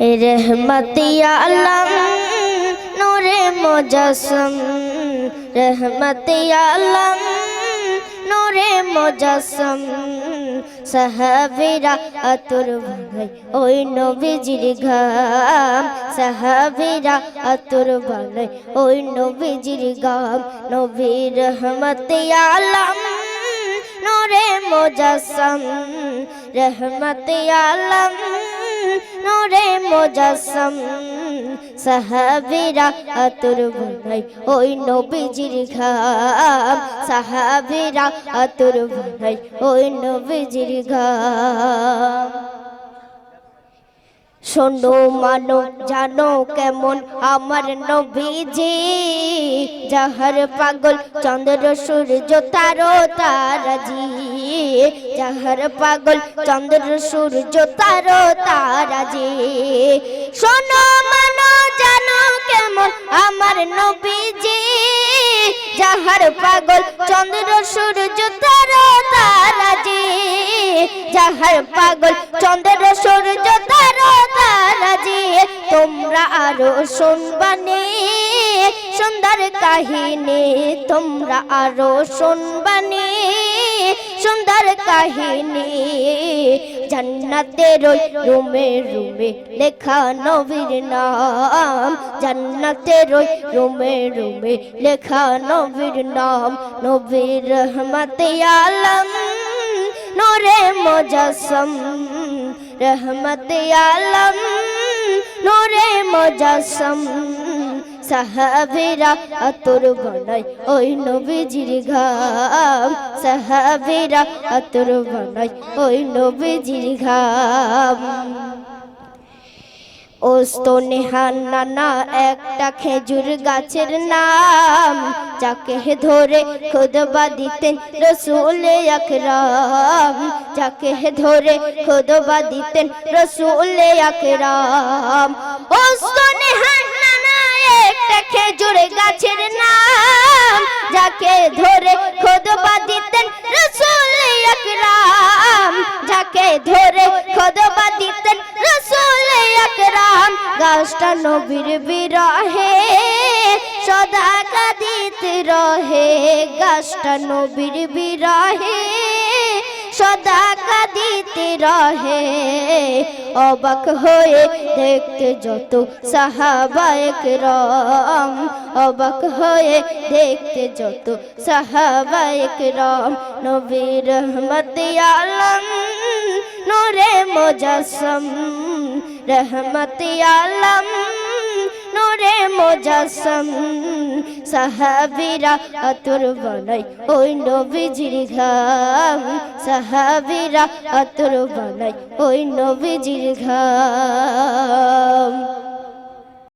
রহমতিয়া আলম নূরে মুজাসম রহমতিয়া আলম নূরে মুজাসম সাহাবীরা আতুর ভাই ওই নবীজির ঘাম সাহাবীরা আতুর ভাই ওই নবীজির গাম নবী রহমতিয়া আলম নূরে মুজাসম রহমতিয়া আলম নূরে মোজাসম সাহাবীরা আতুর ভাই ওই নবীজির ঘাম। সাহাবীরা আতুর ভাই ওই নবীজির ঘাম। শোনো, মানো, জানো কেমন আমার নবীজি। যাহার পাগল চন্দ্র, সূর্য, তারো তারাজি যাহার পাগল চন্দ্র, সূর্য, তারো তারাজি শোনো, মানো, জানো কেমন আমার নবীজি। যাহার পাগল, চন্দ্র সূর্য তারা তারাজি যাহার পাগল, চন্দ্র সূর্য তারা তারাজি তোমরা আরও শুনবানে সুন্দর কাহিনী, তোমরা আরও শুনবানে কাহিনী। জান্নাতের ওই রুমে রুমে লেখা নবীর নাম। জান্নাতের ওই রুমে রুমে লেখা নবীর নাম। নবীর রহমতে আলম, নূরে মুজাসম। রহমতে আলম, নূরে মুজাসম। সাহাবীরা আতর বানাই ওই নবীজির ঘাম। সাহাবেরা আতর বানাই ওই নবীজির ঘাম। ওস্তনে হান্নানা একটা খেজুর গাছের নাম, যাকে ধরে খুদবা দিতেন রসুল আকরাম। যাকে ধরে খুদবা দিতেন রসুল আকরাম। ওস্তনে একটা খেজুর গাছের নাম, যাকে ধরে খুদবা দিতেন রসুল আকরাম, যাকে ধরে খুদবা দিতেন রসুল আকরাম। গাছটা নবীর বিরহে, সদা কাদিত রহে। গাছটা নবীর বিরহে, সদা কাদিতে রহে। অবাক হয়ে দেখতে যত সাহাবায়ক রম অবাক হয়ে দেখতে যত সাহাবায়ক রম নবীর রহমত আলম, নূরে মুজাসম। রহমত আলম, নূরে মুজাসম। সাহাবীরা আতর বানাই ওই নবীজির ঘাম। সাহাবীরা আতর বানাই ওই নবীজির ঘাম।